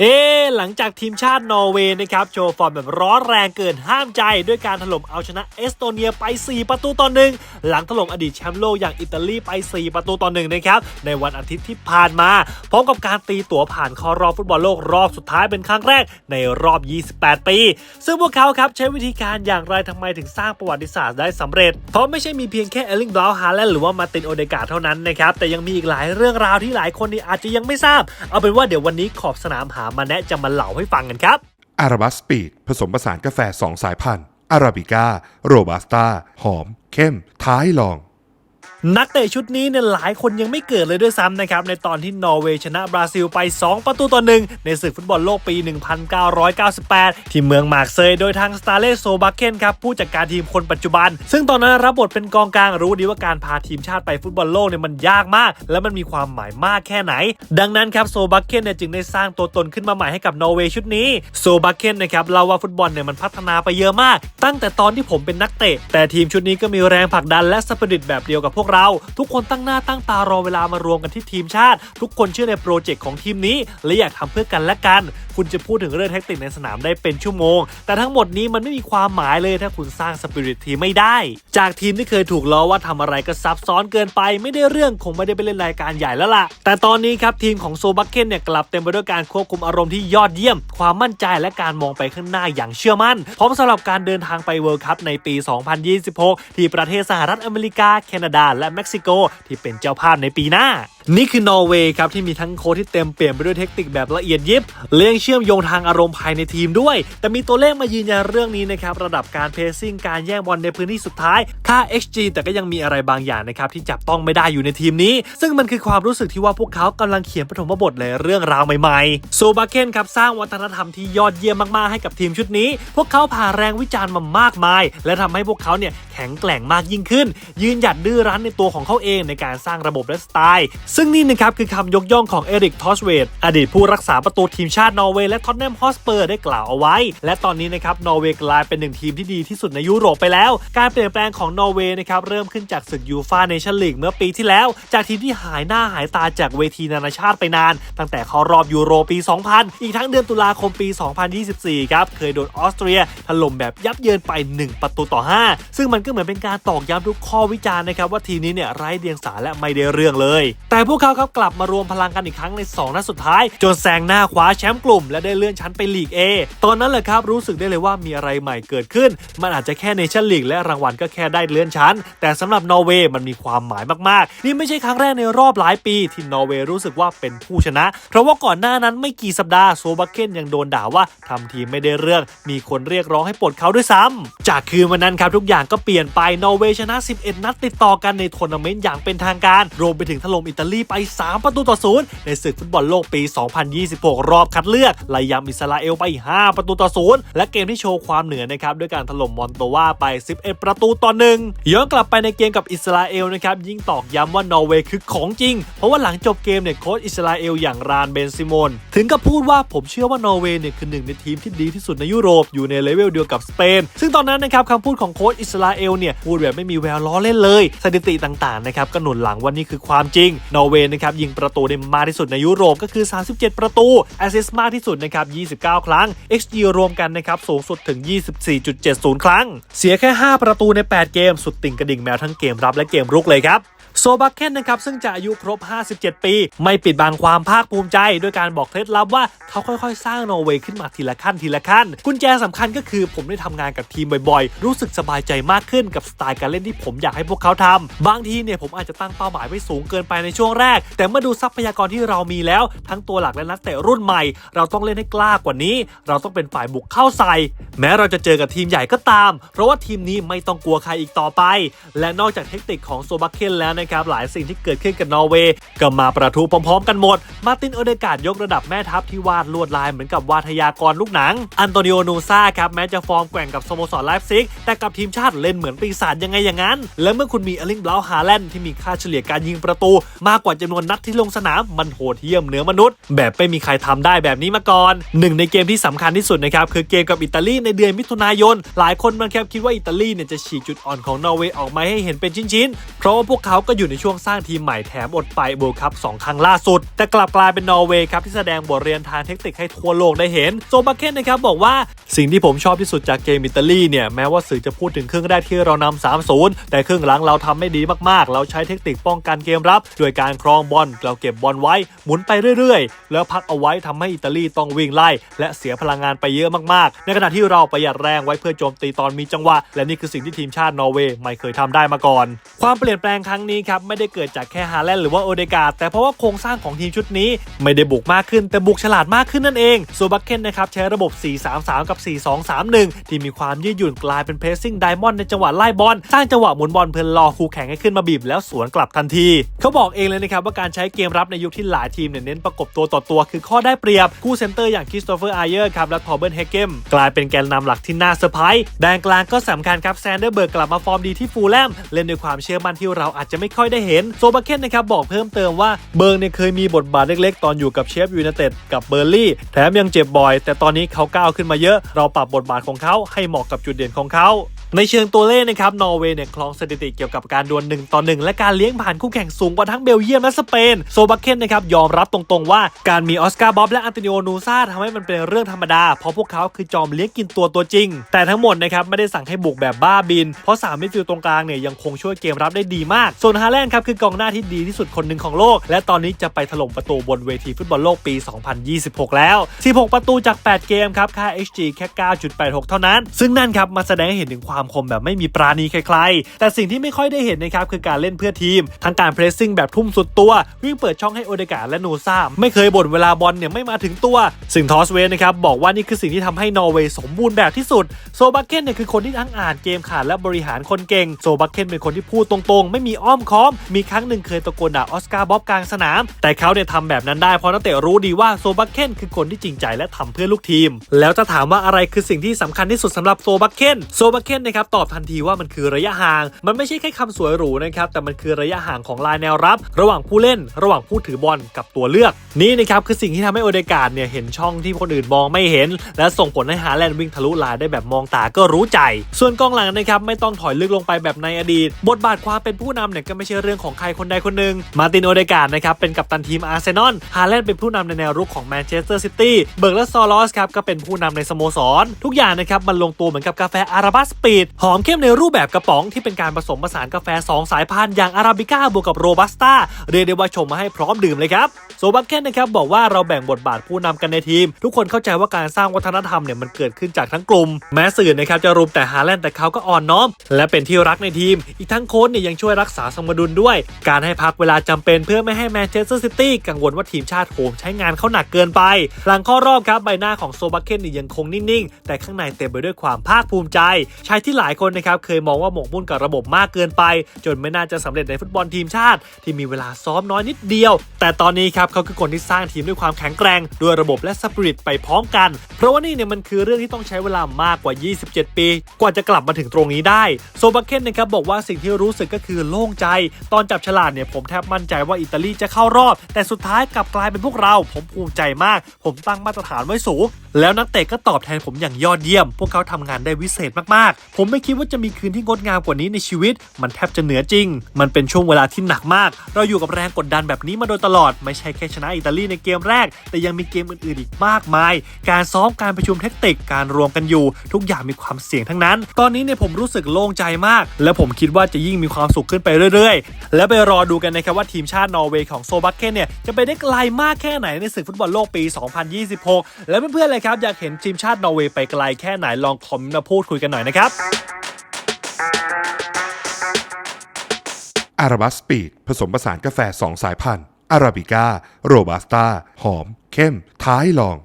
เอ๊หลังจากทีมชาตินอร์เวย์นะครับโชว์ฟอร์มแบบร้อนแรงเกินห้ามใจ ด้วยการถล่มเอาชนะเอสโตเนียไป 4 ประตูต่อหนึ่งหลังถล่มอดีตแชมป์โลกอย่างอิตาลีไป 4 ประตูต่อหนึ่งนะครับในวันอาทิตย์ที่ผ่านมาพร้อมกับการตีตั๋วผ่านเข้ารอบฟุตบอลโลกรอบสุดท้ายเป็นครั้งแรกในรอบ 28 ปี ซึ่งพวกเขาครับใช้วิธีการอย่างไรทำไมถึงสร้างประวัติศาสตร์ได้สำเร็จ เพราะไม่ใช่มีเพียงแค่เอลิงบราวน์ฮาแลนหรือว่ามาตินโอเดกาเท่านั้นนะครับแต่ยังมีอีกหลายเรื่องราวที่หลายคนนี่อาจจะยังไม่ทราบ เอาเป็นว่าเดี๋ยววันนี้ขอบสนามหามาแนะจะมาเล่าให้ฟังกันครับอาราบัสสปีดผสมผสานกาแฟ 2 สายพันธุ์อาราบิก้าโรบัสต้าหอม เข้ม ท้ายลอง นักเตะชุดนี้เนี่ยหลายคนยังไม่เกิดเลยด้วยซ้ำนะครับ ในตอนที่นอร์เวย์ชนะบราซิลไป 2 ประตูต่อหนึ่งในศึกฟุตบอลโลกปี 1998 ที่เมืองมาร์เซยโดยทางสตาร์เลโซบักเคนครับผู้จัดการทีมคนปัจจุบัน ซึ่งตอนนั้นรับบทเป็นกองกลางรู้ดีว่าการพาทีมชาติไปฟุตบอลโลกเนี่ยมันยากมาก และมันมีความหมายมากแค่ไหน ดังนั้นครับโซบักเคนเนี่ยจึงได้สร้างตัวตนขึ้นมาใหม่ให้กับนอร์เวย์ชุดนี้โซบักเคนนะครับเล่าว่าฟุตบอลเนี่ยมันพัฒนาไปเยอะมาก ตั้งแต่ตอนที่ผมเป็นนักเตะแต่ทีมชุดนี้ก็มีแรงผลักดันและสปิริตแบบเดียวกับพวกเรา ทุกคนตั้งหน้าตั้งตารอเวลามารวมกันที่ทีมชาติ ทุกคนเชื่อในโปรเจกต์ของทีมนี้ และอยากทำเพื่อกันและกัน คุณจะพูดถึงเรื่องเทคนิคในสนามได้เป็นชั่วโมง แต่ทั้งหมดนี้มันไม่มีความหมายเลยถ้าคุณสร้างสปิริตทีมไม่ได้ จากทีมที่เคยถูกล้อว่าทำอะไรก็ซับซ้อนเกินไป ไม่ได้เรื่องคงไม่ได้ไปเล่นรายการใหญ่แล้วล่ะ แต่ตอนนี้ครับทีมของโซบักเคนเนี่ยกลับเต็มไปด้วยการควบคุมอารมณ์ที่ยอดเยี่ยม ความมั่นใจและการมองไปข้างหน้าอย่างเชื่อมั่น พร้อมสำหรับการเดินทางไปเวิลด์คัพในปี 2026 ที่ประเทศสหรัฐอเมริกา แคนาดาและเม็กซิโกที่เป็นเจ้าภาพในปีหน้า นี่คือนอร์เวย์ครับที่มีทั้งโค้ชที่เต็มเปี่ยมไปด้วยเทคนิคแบบละเอียดยิบเลี้ยงเชื่อมโยงทางอารมณ์ภายในทีมด้วย แต่มีตัวเลขมายืนยันเรื่องนี้นะครับระดับการเพรสซิ่งการแย่งบอลในพื้นที่สุดท้าย ค่า XG แต่ก็ยังมีอะไรบางอย่างนะครับที่จับต้องไม่ได้อยู่ในทีมนี้ ซึ่งมันคือความรู้สึกที่ว่าพวกเขากำลังเขียนปฐมบทในเรื่องราวใหม่ๆโซบาเคนครับสร้างวัฒนธรรมที่ยอดเยี่ยมมากๆให้กับทีมชุดนี้ พวกเขาผ่านแรงวิจารณ์มามากมาย และทำให้พวกเขาเนี่ยแข็งแกร่งมากยิ่งขึ้น ยืนหยัดดื้อรั้นในตัวของเขาเองในการสร้างระบบและสไตล์ซึ่งนี่นะครับคือคำยกย่องของเอริกทอสเวดอดีตผู้รักษาประตูทีมชาตินอร์เวย์และท็อตแนมฮอสเปอร์ได้กล่าวเอาไว้ และตอนนี้นะครับนอร์เวย์กลายเป็นหนึ่งทีมที่ดีที่สุดในยุโรปไปแล้ว การเปลี่ยนแปลงของนอร์เวย์นะครับเริ่มขึ้นจากศึกยูฟาเนชั่นลีกเมื่อปีที่แล้ว จากทีมที่หายหน้าหายตาจากเวทีนานาชาติไปนาน ตั้งแต่เขารอบยูโรปี 2000 อีกทั้งเดือนตุลาคมปี 2024 ครับเคยโดนออสเตรียถล่มแบบยับเยินไป 1 ประตูต่อ 5 ซึ่งมันก็เหมือนเป็นการตอกย้ำทุกข้อวิจารณ์นะครับว่าทีมนี้เนี่ยไร้เดียงสาและไม่ได้เรื่องเลย แต่พวกเขาครับกลับมารวมพลังกันอีกครั้งใน 2นัดสุดท้าย จนแซงหน้าคว้าแชมป์กลุ่ม และได้เลื่อนชั้นไปลีก A ตอนนั้นแหละครับรู้สึกได้เลยว่ามีอะไรใหม่เกิดขึ้น มันอาจจะแค่ในชั้นลีกและรางวัลก็แค่ได้เลื่อนชั้น แต่สำหรับนอร์เวย์มันมีความหมายมากๆ นี่ไม่ใช่ครั้งแรกในรอบหลายปีที่นอร์เวย์รู้สึกว่าเป็นผู้ชนะ เพราะว่าก่อนหน้านั้นไม่กี่สัปดาห์โซบักเคนยังโดนด่าว่าทำทีมไม่ได้เรื่อง มีคนเรียกร้องให้ปลดเขาด้วยซ้ำจากคืนวันนั้นครับทุกอย่างก็เปลี่ยนไปนอร์เวย์ชนะ 11 นัดติดต่อกันในทัวร์นาเมนต์อย่างเป็นทางการรวมไปถึงถล่มอิตาลีไป 3 ประตูต่อศูนย์ในศึกฟุตบอลโลกปี 2026 รอบคัดเลือกไล่ยำอิสราเอลไป 5 ประตูต่อศูนย์และเกมที่โชว์ความเหนือนะครับด้วยการถล่มมอนโตวาไป 11 ประตูต่อหนึ่งย้อนกลับไปในเกมกับอิสราเอลนะครับยิ่งตอกย้ำว่านอร์เวย์คือของจริง เพราะว่าหลังจบเกมเนี่ยโค้ชอิสราเอลอย่างรานเบนซิโมนถึงกับพูดว่าผมเชื่อว่านอร์เวย์เนี่ยคือหนึ่งในทีมที่ดีที่สุดในยุโรปอยู่ในเลเวลเดียวกับสเปน ซึ่งตอนนั้นนะครับคำพูดของโค้ชอิสราเอลเนี่ยพูดแบบไม่มีแววล้อเล่นเลย สถิติต่างๆนะครับก็หนุนหลังว่านี่คือความจริงนอร์เวย์นะครับยิงประตูได้มากที่สุดในยุโรปก็คือ 37 ประตูแอสซิสต์มากที่สุดนะครับ 29 ครั้ง XG รวมกันนะครับสูงสุดถึง 24.70 ครั้ง เสียแค่ 5 ประตูใน 8 เกม สุดติ่งกระดิ่งแมวทั้งเกมรับและเกมรุกเลยครับ ซบักเคนนะครับซึ่งจะอายุครบ 57 ปี ไม่ปิดบังความภาคภูมิใจ ด้วยการบอกเคล็ดลับว่าเขาค่อยๆ สร้างนอร์เวย์ขึ้นมาทีละขั้นทีละขั้น กุญแจสำคัญก็คือผมได้ทำงานกับทีมบ่อยๆ รู้สึกสบายใจมากขึ้นกับสไตล์การเล่นที่ผมอยากให้พวกเขาทำบางทีเนี่ยผมอาจจะตั้งเป้าหมายไว้สูงเกินไปในช่วงแรก แต่เมื่อดูทรัพยากรที่เรามีแล้ว ทั้งตัวหลักและนักเตะรุ่นใหม่ เราต้องเล่นให้กล้ากว่านี้ เราต้องเป็นฝ่ายบุกเข้าใส่ แม้เราจะเจอกับทีมใหญ่ก็ตาม เพราะว่าทีมนี้ไม่ต้องกลัวใครอีกต่อไป และนอกจากเทคนิคของโซบักเคนแล้วนะครับหลายสิ่งที่เกิดขึ้นกับนอร์เวย์ก็มาประทุพร้อมๆ กันหมด มาร์ตินโอเดการ์ดยกระดับแม่ทัพที่วาดลวดลายเหมือนกับวาทยากรลูกหนัง อันโตนิโอนูซาครับแม้จะฟอร์มแกว่งกับสโมสรไลฟ์ซิกแต่กับทีมชาติเล่นเหมือนปีศาจยังไงอย่างนั้น และเมื่อคุณมีอลิงบลาวฮาแลนด์ที่มีค่าเฉลี่ยการยิงประตู มากกว่าจำนวนนัดที่ลงสนามมันโหดเหี้ยมเหนือมนุษย์ แบบไม่มีใครทำได้แบบนี้มาก่อนหนึ่งในเกมที่สำคัญที่สุดนะครับคือเกมกับอิตาลีในเดือนมิถุนายน หลายคนมันแค่คิดว่าอิตาลีเนี่ยจะฉีกจุดอ่อนของนอร์เวย์ออกมาให้เห็นเป็นชิ้นๆเพราะว่าพวกเขาก็อยู่อยู่ในช่วงสร้างทีมใหม่แถมอดไปเวิลด์คัพ2ครั้งล่าสุด แต่กลับกลายเป็นนอร์เวย์ครับที่แสดงบทเรียนทางเทคนิคให้ทั่วโลกได้เห็นโซบาเคนนะครับบอกว่าสิ่งที่ผมชอบที่สุดจากเกมอิตาลีเนี่ยแม้ว่าสื่อจะพูดถึงครึ่งแรกที่เรานำ3-0 แต่ครึ่งหลังเราทำไม่ดีมากๆ เราใช้เทคนิคป้องกันเกมรับ โดยการครองบอลเราเก็บบอลไว้ หมุนไปเรื่อยๆ แล้วพักเอาไว้ทำให้อิตาลีต้องวิ่งไล่ และเสียพลังงานไปเยอะมากๆ ในขณะที่เราประหยัดแรงไว้เพื่อโจมตีตอนมีจังหวะ และนี่คือสิ่งที่ทีมชาตินอร์เวย์ไม่เคยทำได้มาก่อน ความเปลี่ยนแปลงครั้งนี้ครับไม่ได้เกิดจากแค่ฮาแลนด์หรือว่าโอเดกาแต่เพราะว่าโครงสร้างของทีมชุดนี้ ไม่ได้บุกมากขึ้นแต่บุกฉลาดมากขึ้นนั่นเองโซบักเคนนะครับใช้ระบบ 4-3-3 กับ 4-2-3-1 ที่มีความยืดหยุ่นกลายเป็นเพรสซิ่งไดมอนด์ในจังหวะไล่บอลสร้างจังหวะหมุนบอลเพื่อรอคู่แข่งให้ขึ้นมาบีบแล้วสวนกลับทันที เขาบอกเองเลยนะครับว่าการใช้เกมรับในยุคที่หลายทีมเนี่ยเน้นประกบตัวต่อตัว คือข้อได้เปรียบคู่เซนเตอร์อย่างคริสโตเฟอร์ไอเยอร์ครับและทอร์เบิร์นเฮเกมกลายเป็นแกนนำหลักที่น่าเซอร์ไพรส์แดนกลางก็สำคัญครับแซนเดอร์เบิร์กกลับมาฟอร์มดีที่ฟูลแลมเล่นด้วยความเชื่อมั่นที่เราอาจจะไม่ค่อยได้เห็นโซบาเคนนะครับบอกเพิ่มเติมว่าเบิร์กเนี่ยเคยมีบทบาทเล็กๆ ตอนอยู่กับเชฟยูไนเต็ดกับเบอร์ลี่ แถมยังเจ็บบ่อย แต่ตอนนี้เขาก้าวขึ้นมาเยอะ เราปรับบทบาทของเขาให้เหมาะกับจุดเด่นของเขา ในเชิงตัวเลขนะครับ นอร์เวย์เนี่ยครองสถิติเกี่ยวกับการดวล1ต่อ 1 และการเลี้ยงผ่านคู่แข่งสูงกว่าทั้งเบลเยียมและสเปน โซบักเคนนะครับยอมรับตรงๆว่าการมีออสการ์บ๊อบและอันโตนิโอนูซาทำให้มันเป็นเรื่องธรรมดา เพราะพวกเขาคือจอมเลี้ยงกินตัวตัวจริง แต่ทั้งหมดนะครับไม่ได้สั่งให้บุกแบบบ้าบิน เพราะ3มิดฟิลด์ตรงกลางเนี่ยยังคงช่วยเกมรับได้ดีมาก ส่วนฮาแลนด์ครับคือกองหน้าที่ดีที่สุดคนหนึ่งของโลก และตอนนี้จะไปถล่มประตูบนเวทีฟุตบอลโลกปี 2026 แล้ว 16 ประตูจาก 8 เกมครับค่า XG แค่ 9.86 เท่านั้น ซึ่งนั่นครับมาแสดงให้เห็นถึงความคมแบบไม่มีปราณีใครๆ แต่สิ่งที่ไม่ค่อยได้เห็นนะครับคือการเล่นเพื่อทีม ทั้งการเพรสซิ่งแบบทุ่มสุดตัว วิ่งเปิดช่องให้โอเดกาและนูซ่าไม่เคยบ่นเวลาบอลเนี่ยไม่มาถึงตัว ซึ่งทอสเวนนะครับบอกว่านี่คือสิ่งที่ทำให้นอร์เวย์สมบูรณ์แบบที่สุดโซบักเคนเนี่ยคือคนที่ทั้งอ่านเกมขาดและบริหารคนเก่งโซบักเคนเป็นคนที่พูดตรงๆ ไม่มีอ้อมค้อม มีครั้งหนึ่งเคยตะโกนด่าออสการ์บ๊อบกลางสนาม แต่เขาเนี่ยทำแบบนั้นได้เพราะนักเตะรู้ดีว่าโซบักเคนคือคนที่จริงใจและทำเพื่อลูกทีม แล้วจะถามว่าอะไรคือสิ่งที่สำคัญที่สุดสำหรับโซบักเคนโซบักเคนนะครับตอบทันทีว่ามันคือระยะห่าง มันไม่ใช่แค่คำสวยหรูนะครับแต่มันคือระยะห่างของลายแนวรับ ระหว่างผู้เล่น ระหว่างผู้ถือบอลกับตัวเลือก นี่นะครับคือสิ่งที่ทำให้โอเดการ์ดเนี่ยเห็นช่องที่คนอื่นมองไม่เห็น และส่งผลให้ฮาแลนด์วิ่งทะลุลายได้แบบมองตาก็รู้ใจ ส่วนกองหลังนะครับไม่ต้องถอยลึกลงไปแบบในอดีต บทบาทความเป็นผู้นำเนี่ยก็ไม่ใช่เรื่องของใครคนใดคนหนึ่งมาตินโอเดการ์ดนะครับเป็นกัปตันทีมอาร์เซนอลฮาแลนด์เป็นผู้นำในแนวรุกของแมนเชสเตอร์ซิตี้เบิร์กและซอลอสครับก็เป็นผู้นำในสโมสร ทุกอย่างนะครับมันลงตัวเหมือนกับกาแฟอาราบัสปีดหอมเข้มในรูปแบบกระป๋องที่เป็นการผสมผสานกาแฟ 2 สายพันธุ์อย่างอาราบิก้าบวกกับโรบัสต้าเรียกได้ว่าชมมาให้พร้อมดื่มเลยครับโซบักเคนนะครับบอกว่าเราแบ่งบทบาทผู้นำกันในทีม ทุกคนเข้าใจว่าการสร้างวัฒนธรรมเนี่ยมันเกิดขึ้นจากทั้งกลุ่ม แม้สื่อนะครับจะรุมแต่ฮาแลนด์แต่เขาก็อ่อนน้อม และเป็นที่รักในทีม อีกทั้งโค้ชเนี่ยยังช่วยรักษาสมดุลด้วย การให้พักเวลาจำเป็นเพื่อไม่ให้แมนเชสเตอร์ซิตี้กังวลว่าทีมชาติโหมใช้งานเขาหนักเกินไป หลังข้อรอบครับใบหน้าของโซบักเคนเนี่ยยังคงนิ่งๆ แต่ข้างในเต็มไปด้วยความภาคภูมิใจชายที่หลายคนนะครับเคยมองว่าหมกมุ่นกับระบบมากเกินไป จนไม่น่าจะสำเร็จในฟุตบอลทีมชาติ ที่มีเวลาซ้อมน้อยนิดเดียว แต่ตอนนี้ครับเขาคือคนที่สร้างทีมด้วยความแข็งแกร่งด้วยระบบและสปิริตไปพร้อมกัน เพราะว่านี่เนี่ยมันคือเรื่องที่ต้องใช้เวลามากกว่า 27 ปี กว่าจะกลับมาถึงตรงนี้ได้โซบักเคนนะครับบอกว่าสิ่งที่รู้สึกก็คือโล่งใจ ตอนจับฉลากเนี่ยผมแทบมั่นใจว่าอิตาลีจะเข้ารอบ แต่สุดท้ายกลับกลายเป็นพวกเรา ผมภูมิใจมาก ผมตั้งมาตรฐานไว้สูง แล้วนักเตะก็ตอบแทนผมอย่างยอดเยี่ยม พวกเขาทำงานได้วิเศษมากๆ ผมไม่คิดว่าจะมีคืนที่งดงามกว่านี้ในชีวิต มันแทบจะเหนือจริง มันเป็นช่วงเวลาที่หนักมาก เราอยู่กับแรงกดดันแบบนี้มาโดยตลอด ไม่ใช่แค่ชนะอิตาลีในเกมแรก แต่ยังมีเกมอื่นๆอีกมากมาย การซ้อมการประชุมเทคนิคการรวมกันอยู่ ทุกอย่างมีความเสี่ยงทั้งนั้น ตอนนี้เนี่ยผมรู้สึกโล่งใจมาก และผมคิดว่าจะยิ่งมีความสุขขึ้นไปเรื่อยๆ และไปรอดูกันนะครับว่าทีมชาตินอร์เวย์ของโซบักเคนเนี่ยจะไปได้ไกลมากแค่ไหนในศึกฟุตบอลโลกปี 2026 และเพื่อนๆเลยครับ อยากเห็นทีมชาตินอร์เวย์ไปไกลแค่ไหนลองคอมเมนต์มาพูดคุยกันหน่อยนะครับอาราบัสปีดผสมผสานกาแฟ 2 สายพันธุ์อาราบิก้า โรบัสต้า หอม เข้ม ท้ายลอง